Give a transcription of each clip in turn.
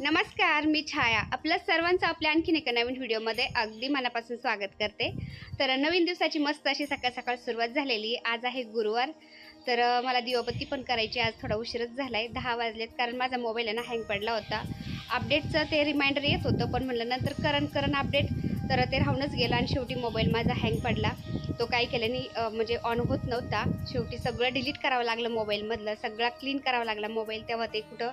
नमस्कार मी छाया. आपल्या सर्वांचं आपल्या आणखीन एका नवीन व्हिडिओमध्ये अगदी मनापासून स्वागत करते. तर नवीन दिवसाची मस्त अशी सकाळ सकाळ सुरुवात झालेली. आज आहे गुरुवार. तर मला दिवाबत्ती पण करायची आज थोडा उशीरच झाला आहे दहा वाजलेत कारण माझा मोबाईल आहे ना हँग पडला होता. अपडेटचं ते रिमाइंडर येत होतं पण म्हणलं नंतर करण करण अपडेट तर ते राहूनच गेलं आणि शेवटी मोबाईल माझा हँग पडला. तो काही केल्याने म्हणजे ऑन होत नव्हता. शेवटी सगळं डिलीट करावं लागलं मोबाईलमधलं सगळा क्लीन करावं लागला मोबाईल तेव्हा ते कुठं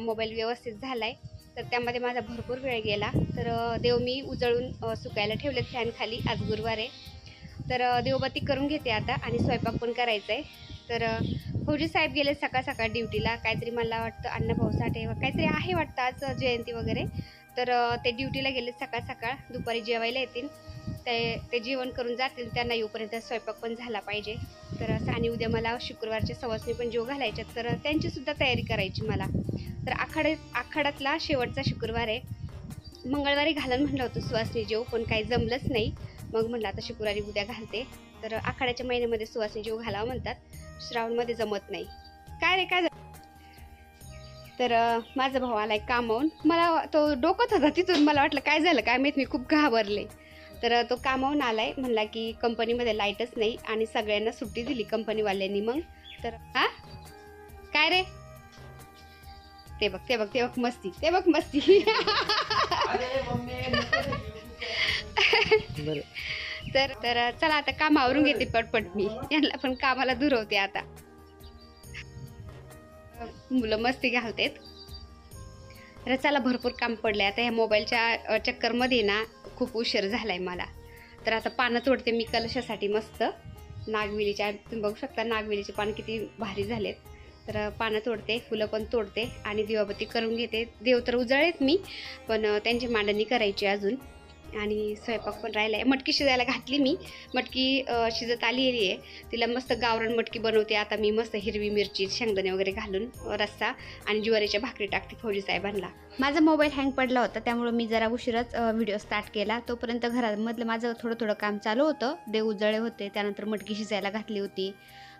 मोबाईल व्यवस्थित झाला आहे तर त्यामध्ये माझा भरपूर वेळ गेला. तर देव मी उजळून सुकायला ठेवलेत फॅनखाली आज गुरुवार आहे. तर देवबत्ती करून घेते आता आणि स्वयंपाक पण करायचा आहे तर फौजी साहेब गेले सकाळ सकाळ ड्युटीला. काहीतरी मला वाटतं अण्णाभाऊ साठे व काहीतरी आहे वाटतं आज जयंती वगैरे. तर ते ड्युटीला गेले सकाळ सकाळ. दुपारी जेवायला येतील. ते ते जेवण करून जातील. त्यांना येऊपर्यंत स्वयंपाक पण झाला पाहिजे. तर असं आणि उद्या मला शुक्रवारच्या सवासनी पण जेव घालायच्यात. तर त्यांचीसुद्धा तयारी करायची मला. तर आखाडे आखाड्यातला शेवटचा शुक्रवार आहे. मंगळवारी घालन म्हणलं होतं सुवासनी जेव पण काही जमलंच नाही. मग म्हणलं आता शुक्रवारी उद्या घालते. तर आखाड्याच्या महिन्यामध्ये सुवासनी जेव घालावं म्हणतात. श्रावणमध्ये जमत नाही. काय रे काय झालं? तर माझा भाऊ आला आहे कामावून मला तो डोकत होता तिथून. मला वाटलं काय झालं काय माहीत मी खूप घाबरले. तर तो कामावून आला आहे म्हणला की कंपनीमध्ये लाईटच नाही आणि सगळ्यांना सुट्टी दिली कंपनीवाल्यांनी मग. तर हां? काय रे? ते बघ ते बघ ते बघ मस्ती ते बघ मस्ती. तर तर चला आता काम आवरून घेते पटपट मी. यांना पण कामाला दुरवते आता. मुलं मस्ती घालतेत. तर चला भरपूर काम पडले आता ह्या मोबाईलच्या चक्करमध्ये ना खूप उशीर झालाय मला. तर आता पानं तोडते मी कलशासाठी मस्त. नागवेलीच्या तुम्ही बघू शकता नागवेलीचे पान किती भारी झालेत. तर पानं तोडते फुलं पण तोडते आणि दिवाबत्ती करून घेते. देव तर उजळेत मी पण त्यांची मांडणी करायची अजून. आणि स्वयंपाक पण राहिला आहे मटकी शिजायला घातली मी. मटकी शिजत आलेली आहे. तिला मस्त गावरण मटकी बनवते. आता मी मस्त हिरवी मिरची शेंगदाणे वगैरे घालून रस्सा आणि ज्वारीच्या भाकरी टाकते फौजी साहेबांना. माझा मोबाईल हँग पडला होता. त्यामुळे मी जरा उशिराच व्हिडिओ स्टार्ट केला. तोपर्यंत घरामधलं माझं थोडं थोडं काम चालू होतं. देव उजळे होते. त्यानंतर मटकी शिजायला घातली होती.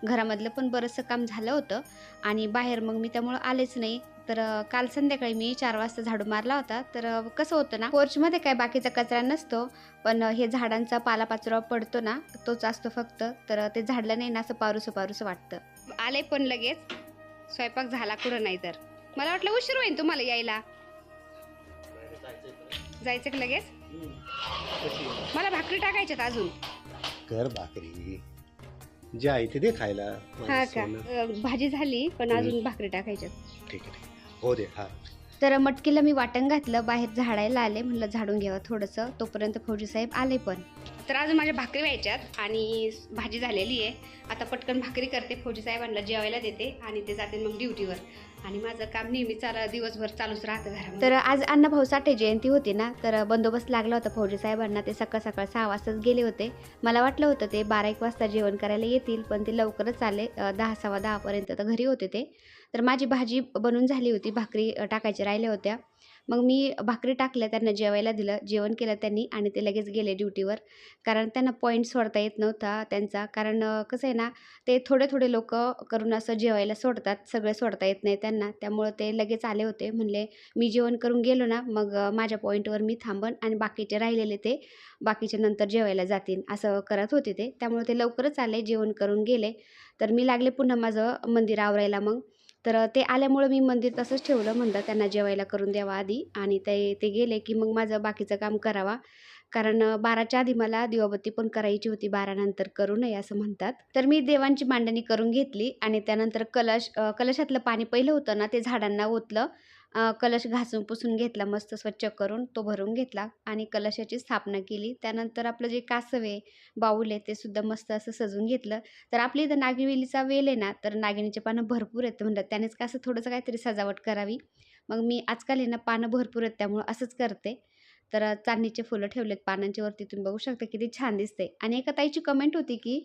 घरामधलं पण बरंचसं काम झालं होतं. आणि बाहेर मग मी त्यामुळं आलेच नाही. तर काल संध्याकाळी मी चार वाजता झाडू मारला होता. तर कसं होतं ना पोर्चमध्ये काय बाकीचा कचरा नसतो. पण हे झाडांचा पालापाचोरा पडतो ना तोच असतो फक्त. तर ते झाडलं नाही ना असं पारूसं पारूसं वाटतं. आले पण लगेच. स्वयंपाक झाला कुठं नाही तर. मला वाटलं उशीर होईल तुम्हाला यायला. जायचं का लगेच? मला भाकरी टाकायच्यात अजून. कर भाकरी. जे आहे ते दे खायला. माझं हा का? सोनं. अ, भाजी झाली पण. अजून भाकरी टाकायच्यात ठीक आहे ठीक आहे. हो दे हा. तर मटकीला मी वाटण घातलं बाहेर झाडायला आले म्हणलं झाडून घ्यावं थोडंसं. तोपर्यंत फौजी साहेब आले पण. तर अजून माझ्या भाकरी व्हायच्यात आणि भाजी झालेली आहे. आता पटकन भाकरी करते फौजी साहेबांना जेवायला देते आणि ते जाते मग ड्युटीवर. आणि माझं काम नेहमी चाला दिवसभर चालूच राहतं घरामध्ये. तर आज अण्णाभाऊ साठे जयंती होती ना तर बंदोबस्त लागला होता फौजी साहेबांना. ते सकाळ सकाळ सहा वाजताच गेले होते. मला वाटलं होतं ते बारा एक वाजता जेवण करायला येतील पण ते लवकरच आले दहा सव्वा दहापर्यंत तर घरी होते ते. तर माझी भाजी बनून झाली होती भाकरी टाकायची राहिल्या होत्या. मग मी भाकरी टाकल्या त्यांना जेवायला दिलं. जेवण केलं त्यांनी आणि ते लगेच गेले ड्युटीवर. कारण त्यांना पॉईंट सोडता येत नव्हता त्यांचा. कारण कसं आहे ना ते थोडे थोडे लोक करून असं जेवायला सोडतात. सगळे सोडता येत नाही त्यांना. त्यामुळं ते लगेच आले होते. म्हणले मी जेवण करून गेलो ना मग माझ्या पॉईंटवर मी थांबन आणि बाकीचे राहिलेले ते बाकीचे नंतर जेवायला जातील. असं करत होते ते. त्यामुळे ते लवकरच आले जेवण करून गेले. तर मी लागले पुन्हा माझं मंदिर आवरायला मग. तर ते आल्यामुळं मी मंदिर तसंच ठेवलं म्हणलं त्यांना जेवायला करून द्यावा आधी आणि ते ते गेले की मग माझं बाकीचं काम करावा. कारण बाराच्या आधी मला दिवाबत्ती पण करायची होती बारानंतर करू नये असं म्हणतात. तर मी देवांची मांडणी करून घेतली आणि त्यानंतर कलश कलशातलं पाणी पहिलं होतं ना ते झाडांना ओतलं. कलश घासून पुसून घेतला मस्त स्वच्छ करून तो भरून घेतला आणि कलशाची स्थापना केली. त्यानंतर आपलं जे कासव आहे बाऊल आहे ते सुद्धा मस्त असं सजवून घेतलं. तर आपली इथं नागिवेलीचा वेल आहे ना तर नागिनीचे पानं भरपूर आहेत म्हणतात त्यानेच का असं थोडंसं काहीतरी सजावट करावी. मग मी आजकाल आहे ना पानं भरपूर आहेत त्यामुळं असंच करते. तर चांदणीचे फुलं ठेवलेत पानांच्या वरती. तुम्ही बघू शकता किती छान दिसते. आणि एका ताईची कमेंट होती की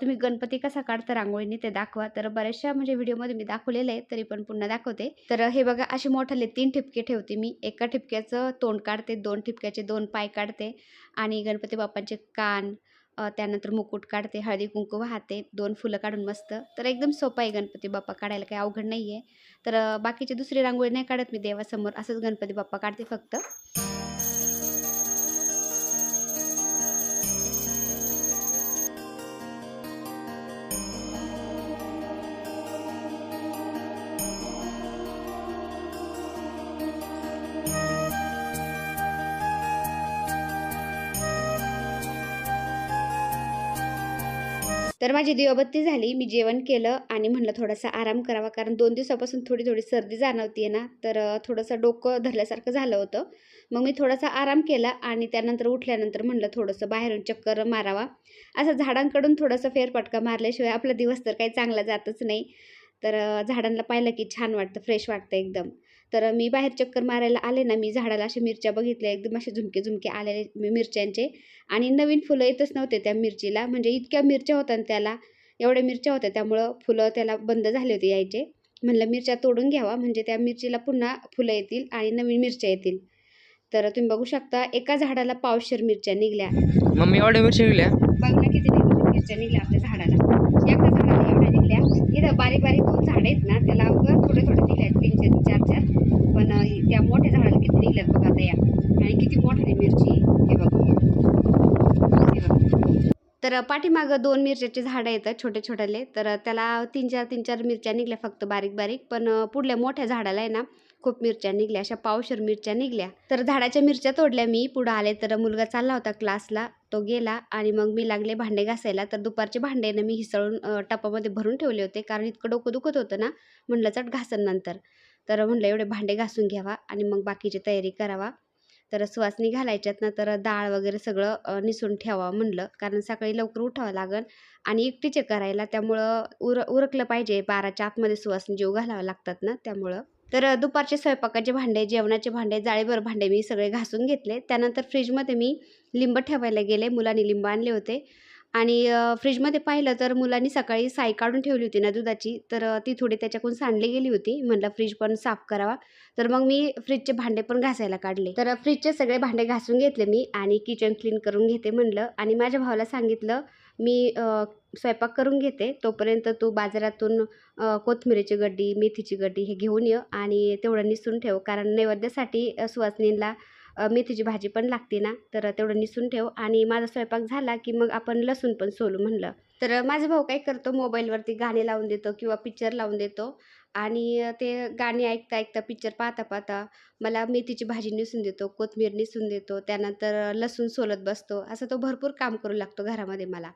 तुम्ही गणपती कसा काढता रांगोळीने ते दाखवा. तर बऱ्याचशा म्हणजे व्हिडिओमध्ये मी दाखवलेलं आहे तरी पण पुन्हा दाखवते. तर हे बघा असे मोठाले तीन ठिपके ठेवते मी. एका ठिपक्याचं तोंड काढते दोन ठिपक्याचे दोन पाय काढते आणि गणपती बाप्पांचे कान त्यानंतर मुकुट काढते हळदी कुंकू वाहते दोन फुलं काढून मस्त. तर एकदम सोपं आहे गणपती बाप्पा काढायला काही अवघड नाही आहे तर बाकीचे बाकीची दुसरी रांगोळी नाही काढत मी देवासमोर. असंच गणपती बाप्पा काढते फक्त. तर माझी दिवाबत्ती झाली मी जेवण केलं आणि म्हणलं थोडासा आराम करावा कारण दोन दिवसापासून थोडी थोडी सर्दी जाणवती आहे ना तर थोडंसं डोकं धरल्यासारखं झालं होतं. मग मी थोडासा आराम केला आणि त्यानंतर उठल्यानंतर म्हणलं थोडंसं बाहेरून चक्कर मारावा. असं झाडांकडून थोडंसं फेरफटका मारल्याशिवाय आपला दिवस तर काही चांगला जातच नाही. तर झाडांना पाहिलं की छान वाटतं फ्रेश वाटतं एकदम. तर मी बाहेर चक्कर मारायला आले ना मी झाडाला अशा मिरच्या बघितल्या एकदम असे झुमके झुमके आलेले मिरच्यांचे. आणि नवीन फुलं येतच नव्हते त्या मिरचीला म्हणजे इतक्या मिरच्या होत्या त्याला एवढ्या मिरच्या होत्या त्यामुळं फुलं त्याला बंद झाले होते यायचे. म्हणलं मिरच्या तोडून घ्यावा म्हणजे त्या मिरचीला पुन्हा फुलं येतील आणि नवीन मिरच्या येतील. तर तुम्ही बघू शकता एका झाडाला पावशेर मिरच्या निघल्या. मम्मी एवढ्या मिरची निघल्या? बघ ना किती मिरच्या निघल्या. आपल्या झाडाला एका झाडाला एवढ्या निघल्या इथं बारीक बारीक दोन झाडं आहेत ना त्याला अवघं थोडे थोडे दिले आहेत तीन चार चार चार. पण त्या मोठ्या झाडाला किती निघल्यात बघा आता या. आणि किती मोठ्याने मिरची. आहे. हे हे बघा. तर पाठीमागं दोन मिरच्याचे झाडं येतात छोटे छोट्याले तर त्याला तीन चार तीन चार मिरच्या निघल्या फक्त बारीक बारीक. पण पुढल्या मोठ्या झाडाला आहे ना खूप मिरच्या निघल्या अशा पावशर मिरच्या निघल्या. तर झाडाच्या मिरच्या तोडल्या मी. पुढं आले तर मुलगा चालला होता क्लासला तो गेला आणि मग मी लागले भांडे घासायला. तर दुपारचे भांडे ना मी हिसळून टपामध्ये भरून ठेवले होते. कारण इतकं डोकं दुखत होतं ना म्हणलं चट घासन नंतर. तर म्हणलं एवढे भांडे घासून घ्यावा आणि मग बाकीची तयारी करावा. तर सुवासनी घालायच्यात ना तर डाळ वगैरे सगळं निसून ठेवावं म्हणलं. कारण सकाळी लवकर उठावं लागन आणि एकटीचे करायला. त्यामुळं उर उरकलं पाहिजे. बाराच्या आतमध्ये सुवासनी जीव घालावं लागतात ना त्यामुळं. तर दुपारचे स्वयंपाकाचे भांडे जेवणाचे भांडे जाळीभर भांडे मी सगळे घासून घेतले. त्यानंतर फ्रीजमध्ये मी लिंब ठेवायला गेले. मुलांनी लिंब आणले होते. आणि फ्रीजमध्ये पाहिलं तर मुलांनी सकाळी साई काढून ठेवली होती ना दुधाची तर ती थोडी त्याच्याकडून सांडली गेली होती. म्हटलं फ्रीज पण साफ करावा. तर मग मी फ्रीजचे भांडे पण घासायला काढले. तर फ्रीजचे सगळे भांडे घासून घेतले मी आणि किचन क्लीन करून घेते म्हणलं. आणि माझ्या भावाला सांगितलं मी स्वयंपाक करून घेते. तोपर्यंत तू बाजारातून कोथमिरीची गड्डी मेथीची गड्डी हे घेऊन ये आणि तेवढं निसून ठेव. कारण नैवेद्यासाठी सुवासनीला मेथीची भाजी पण लागते ना तर तेवढं निसून ठेव. आणि माझा स्वयंपाक झाला की मग आपण लसूण पण सोलू म्हणलं. तर माझा भाऊ काय करतो मोबाईलवरती गाणे लावून देतो किंवा पिक्चर लावून देतो. आणि ते गाणी ऐकता ऐकता पिक्चर पाहता पाहता मला मेथीची भाजी निसून देतो कोथमीर निसून देतो. त्यानंतर लसूण सोलत बसतो. असं तो भरपूर काम करू लागतो घरामध्ये मला.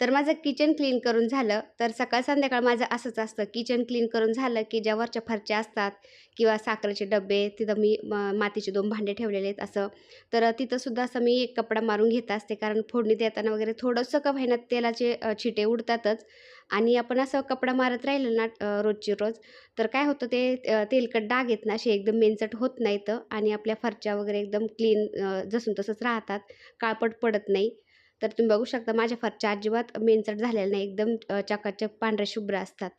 तर माझं किचन क्लीन करून झालं. तर सकाळ संध्याकाळ माझं असंच असतं. किचन क्लीन करून झालं की ज्या वरच्या फरच्या असतात किंवा साखरेचे डबे तिथं मी म- मातीचे दोन भांडे ठेवलेले आहेत असं. तर तिथंसुद्धा असं मी एक कपडा मारून घेत असते. कारण फोडणी देताना वगैरे थोडंसं का होईना तेलाचे छिटे उडतातच. आणि आपण असं कपडा मारत राहिलं ना रोजची रोज तर काय होतं ते तेलकट डाग येत ना असे एकदम मेनचट होत नाहीत. आणि आपल्या फरच्या वगैरे एकदम क्लीन जसून तसंच राहतात. काळपट पडत नाही. तर तुम्ही बघू शकता माझ्या फरच्या अजिबात मेनचट झालेल्या नाही. एकदम चकाचक पांढऱ्या शुभ्र असतात.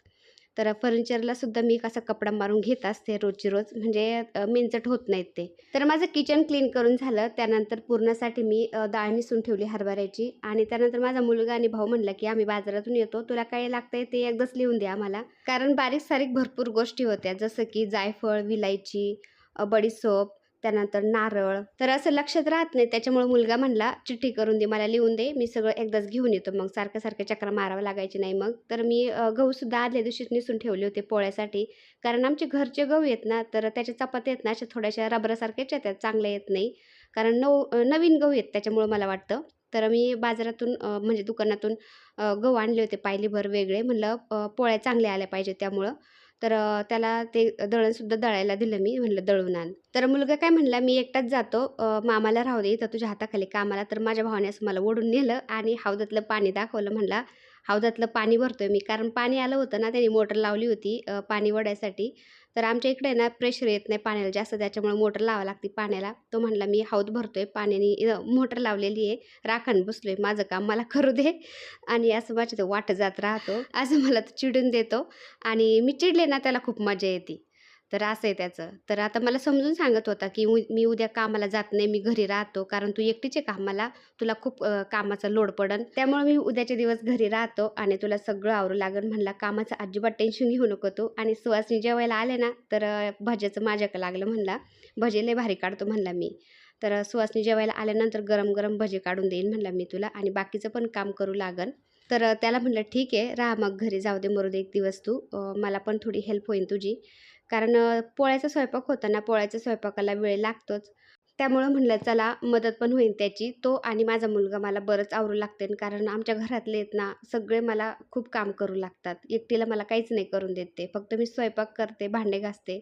तर फर्निचरला सुद्धा मी कसा कपडा मारून घेत असते रोजची रोज. म्हणजे मेनचट होत नाहीत ते. तर माझं किचन क्लीन करून झालं. त्यानंतर पूर्णासाठी मी डाळ मिसून ठेवली हरभऱ्याची. आणि त्यानंतर माझा मुलगा आणि भाऊ म्हणला की आम्ही बाजारातून येतो. तुला काय लागतंय ते एकदाच लिहून द्या आम्हाला. कारण बारीक सारीक भरपूर गोष्टी होत्या. जसं की जायफळ विलायची बडीसोप त्यानंतर नारळ. तर असं लक्षात राहत नाही. त्याच्यामुळे मुलगा म्हणला चिठ्ठी करून दे मला लिहून दे. मी सगळं एकदाच घेऊन येतो. मग सारखं सारखं चक्र मारावं लागायची नाही मग. तर मी गहूसुद्धा आदल्या दिवशीच निसून ठेवले होते पोळ्यासाठी. कारण आमचे घरचे गहू आहेत ना तर त्याच्या चपात्या आहेत ना अशा थोड्याशा रबरासारख्याच येतात चांगल्या येत नाही. कारण नऊ नवीन गहू आहेत त्याच्यामुळं मला वाटतं. तर मी बाजारातून म्हणजे दुकानातून गहू आणले होते पायलीभर वेगळे. म्हणलं पोळ्या चांगल्या आल्या पाहिजे त्यामुळं. तर त्याला ते दळणसुद्धा दळायला दिलं मी म्हणलं दळून आण. तर मुलगा काय म्हणला मी एकटाच जातो मामाला राहू दे तर तुझ्या हाताखाली कामाला. तर माझ्या भावाने असं मला ओढून नेलं आणि हौदातलं पाणी दाखवलं म्हणला हौदातलं पाणी भरतोय मी. कारण पाणी आलं होतं ना त्याने मोटर लावली होती पाणी वडायसाठी. तर आमच्या इकडे ना प्रेशर येत नाही पाण्याला जास्त. त्याच्यामुळे मोटर लावावं लागते पाण्याला. तो म्हणला मी हौद आहे पाण्याने. मोटर लावलेली आहे. राखण बसलो आहे माझं काम मला करू दे. आणि असं माझ्या तो वाट जात राहतो. असं मला तो चिडून देतो. आणि मी चिडले ना त्याला खूप मजा येते. तर असं आहे त्याचं. तर आता मला समजून सांगत होता की उ मी उद्या कामाला जात नाही मी घरी राहतो कारण तू एकटीचे कामाला तुला खूप कामाचा लोड पडन. त्यामुळे मी उद्याचे दिवस घरी राहतो आणि तुला सगळं आवरू लागेल म्हणला कामाचं अजिबात टेन्शन घेऊ नको तू. आणि सुवासनी जेवायला आले ना तर भज्याचं माझ्याकडे लागलं म्हणला भजे लय भारी काढतो म्हणला मी. तर सुवासनी जेवायला आल्यानंतर गरम गरम भजे काढून देईन म्हणला मी तुला आणि बाकीचं पण काम करू लागन. तर त्याला म्हणलं ठीक आहे राहा मग घरी जाऊ दे मरू दे एक दिवस तू. मला पण थोडी हेल्प होईल तुझी. कारण पोळ्याचा स्वयंपाक होताना पोळ्याच्या स्वयंपाकाला वेळ लागतोच. त्यामुळं म्हणलं चला मदत पण होईल त्याची. तो आणि माझा मुलगा मला बरंच आवरू लागते कारण आमच्या घरातले आहेत ना सगळे मला खूप काम करू लागतात. एकटीला मला काहीच नाही करून देत ते. फक्त मी स्वयंपाक करते भांडे घासते.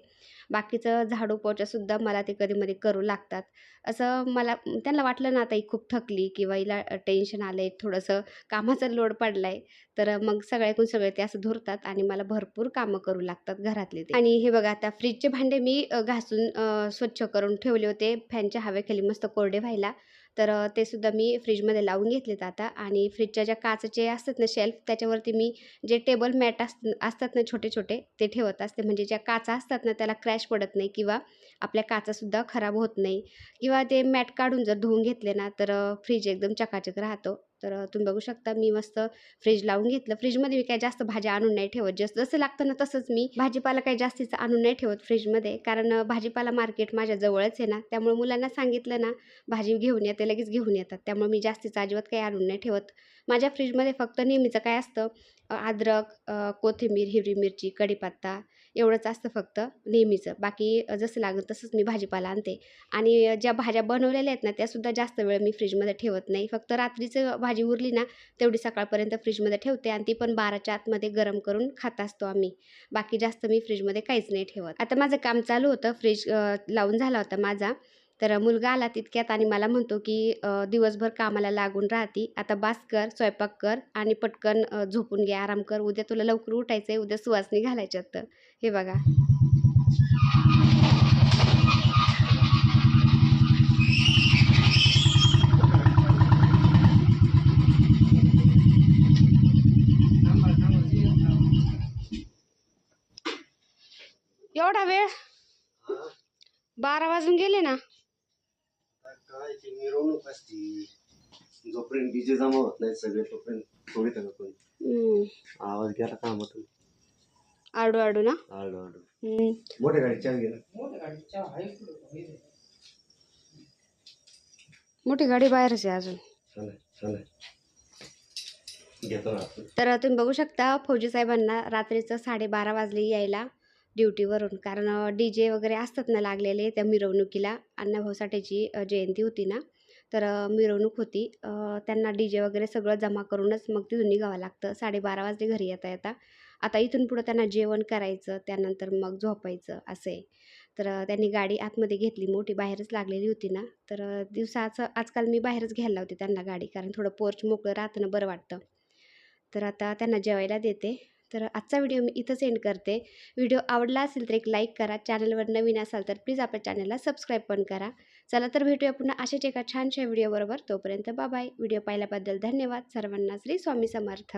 बाकीचं झाडू पोछासुद्धा मला ते कधीमध्ये करू लागतात. असं मला त्यांना वाटलं ना आता ही खूप थकली किंवा हिला टेन्शन आलं आहे थोडंसं कामाचा लोड पडला आहे तर मग सगळ्याकून सगळे ते असं धुरतात आणि मला भरपूर कामं करू लागतात घरातले आणि हे बघा आता फ्रीजचे भांडे मी घासून स्वच्छ करून ठेवले होते. फॅन त्यांच्या हवेखाली मस्त कोरडे व्हायला तर ते सुद्धा मी फ्रीजमध्ये लावून घेतलेत आता. आणि फ्रीजच्या ज्या काचेचे असतात ना शेल्फ त्याच्यावरती मी जे टेबल मॅट अस असतात ना छोटे छोटे ते ठेवत असते. म्हणजे ज्या काचा असतात ना त्याला क्रॅश पडत नाही किंवा आपल्या काचासुद्धा खराब होत नाही. किंवा ते मॅट काढून जर धुवून घेतले ना तर फ्रीज एकदम चकाचक राहतो. तर तुम्ही बघू शकता मी मस्त फ्रीज लावून घेतलं. फ्रीजमध्ये मी काय जास्त भाज्या आणून नाही ठेवत. जसं जसं लागतं ना तसंच मी भाजीपाला काही जास्तीचं आणून नाही ठेवत फ्रीजमध्ये कारण भाजीपाला मार्केट माझ्या जवळच आहे ना. त्यामुळे मुलांना सांगितलं ना भाजी घेऊन येते लगेच घेऊन येतात. त्यामुळे मी जास्तीचं अजिबात काही आणून नाही ठेवत. माझ्या फ्रीजमध्ये फक्त नेहमीचं काय असतं अद्रक कोथिंबीर हिरवी मिरची कढीपत्ता एवढंच असतं फक्त नेहमीचं. बाकी जसं लागलं तसंच मी भाजीपाला आणते. आणि ज्या भाज्या बनवलेल्या आहेत ना त्यासुद्धा जास्त वेळ मी फ्रीजमध्ये ठेवत नाही. फक्त रात्रीचं भाजी उरली ना तेवढी सकाळपर्यंत फ्रीजमध्ये ठेवते आणि ती पण बाराच्या आतमध्ये गरम करून खात असतो आम्ही. बाकी जास्त मी फ्रीजमध्ये काहीच नाही ठेवत. आता माझं काम चालू होतं. फ्रीज लावून झाला होता माझा. तर मुलगा आला तितक्यात आणि मला म्हणतो की दिवसभर कामाला लागून राहती. आता बास कर स्वयंपाक कर आणि पटकन झोपून घे. आराम कर. उद्या तुला लवकर उठायचं आहे उद्या सुवासनी घालायच्यात तर. हे बघा. एवढा वेळ? बारा वाजून गेले ना? काय ती मिरवणूक असती. जोपर्यंत डीजे जमा होत नाही सगळे तोपर्यंत थोडी तर कोणी हम्म. आवाज गेला कामातून आडू आडू ना? आडो आडो. हम्म. मोठ्या गाडी चावी गेला. मोठी गाडी बाहेरच आहे अजून. चला चला. घेतो ना आपण. तर तुम्ही बघू शकता फौजी साहेबांना रात्रीचं साडेबारा वाजले यायला. ड्युटीवरून. कारण डी जे वगैरे असतात ना लागलेले त्या मिरवणुकीला. अण्णाभाऊ साठेची जयंती होती ना. तर मिरवणूक होती. त्यांना डी जे वगैरे सगळं जमा करूनच मग तिथून निघावं लागतं. साडेबारा वाजले घरी येता येता. आता इथून पुढं त्यांना जेवण करायचं त्यानंतर मग झोपायचं असं. आहे तर त्यांनी गाडी आतमध्ये घेतली. मोठी बाहेरच लागलेली होती ना. तर दिवसाचं आजकाल मी बाहेरच घ्यायला लावते त्यांना गाडी. कारण थोडं पोर्च मोकळं राहतं ना बरं वाटतं. तर आता त्यांना जेवायला देते. तर आजचा व्हिडिओ मी इथंच एंड करते. व्हिडिओ आवडला असेल तर एक लाईक करा. चॅनलवर नवीन असाल तर प्लीज आपल्या चॅनलला सबस्क्राईब पण करा. चला तर भेटूया पुन्हा अशाच एका छानशा व्हिडिओबरोबर तोपर्यंत बाय व्हिडिओ पाहिल्याबद्दल धन्यवाद. सर्वांना श्री स्वामी समर्थ.